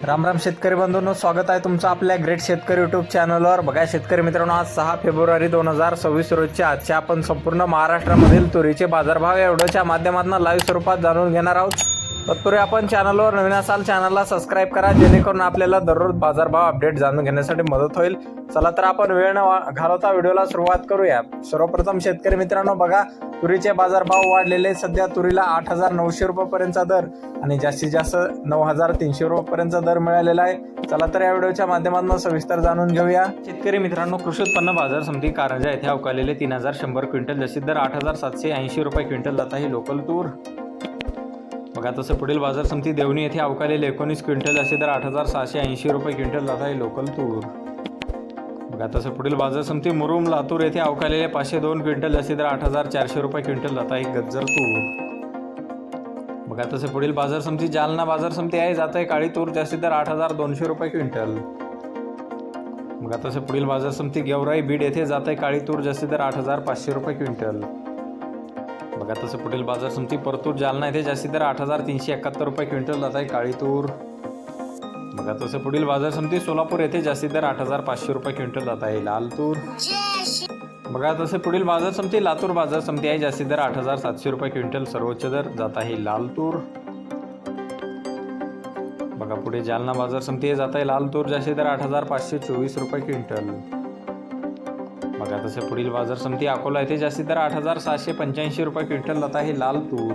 राम राम शेतकरी बंधूंनो स्वागत आहे तुमचं आपल्या ग्रेट शेतकरी युट्यूब चॅनलवर बघा शेतकरी मित्रांनो आज सहा फेब्रुवारी दोन हजार सव्वीस रोजच्या आजच्या आपण संपूर्ण महाराष्ट्रामधील तुरीचे बाजारभाव एवढ्याच्या माध्यमातून लाईव्ह स्वरूपात जाणून घेणार आहोत. तत्पूर्वी आपण चॅनलवर नवीन असाल चॅनलला सबस्क्राईब करा जेणेकरून आपल्याला दररोज बाजारभाव अपडेट जाणून घेण्यासाठी मदत होईल. चला तर आपण वेळ न वा- घालवता व्हिडिओला सुरुवात करूया. सर्वप्रथम शेतकरी मित्रांनो बघा तुरीचे बाजारभाव वाढलेले सध्या तुरीला आठ हजार नऊशे रुपयापर्यंतचा दर आणि जास्तीत जास्त नऊ हजार तीनशे रुपयापर्यंतचा दर मिळालेला आहे. चला तर या व्हिडिओच्या माध्यमातून सविस्तर जाणून घेऊया. शेतकरी मित्रांनो कृषी उत्पन्न बाजार समिती कारंजा येथे अवकालेले तीन हजार शंभर क्विंटल जशी दर आठ हजार सातशे ऐंशी रुपये क्विंटल जात आहे. लोकल तूर बघा तसं पुढील बाजार समिती देवणी येथे अवकालेले एकोणीस क्विंटल असे दर आठ हजार सहाशे ऐंशी रुपये क्विंटल जात आहे लोकल तूर. बघा तसं पुढील बाजार समिती मुरुम लातूर येथे अवकालेले पाचशे दोन क्विंटल असे दर आठ हजार चारशे रुपये क्विंटल जात आहे गज्जर तूर. बघा तसं पुढील बाजार समिती जालना बाजार समिती आहे जात आहे काळी तूर जास्ती दर आठ हजार दोनशे रुपये क्विंटल. बघा तसं पुढील बाजार समिती गेवराई बीड येथे जात आहे काळी तूर जास्ती दर आठ हजार पाचशे रुपये क्विंटल. बघा तसं पुढील बाजार समिती परतूर जालना येथे जास्ती दर आठ हजार तीनशे एकाहत्तर रुपये क्विंटल जात आहे काळी तूर बघा तसं पुढील बाजार समिती सोलापूर येथे जास्ती दर आठ हजार पाचशे रुपये क्विंटल जात आहे लाल तूर बघा तसे पुढील बाजार समिती लातूर बाजार समिती आहे जास्ती दर आठ हजार सातशे रुपये क्विंटल सर्वोच्च दर जात आहे लाल तूर बघा पुढे जालना बाजार समिती जात आहे लाल तूर जास्ती दर आठ हजार पाचशे चोवीस रुपये क्विंटल. बघा तसे पुढील बाजार समिती अकोला येथे जास्ती दर आठ हजार सहाशे पंच्याऐंशी रुपये क्विंटल जात आहे लाल तूर.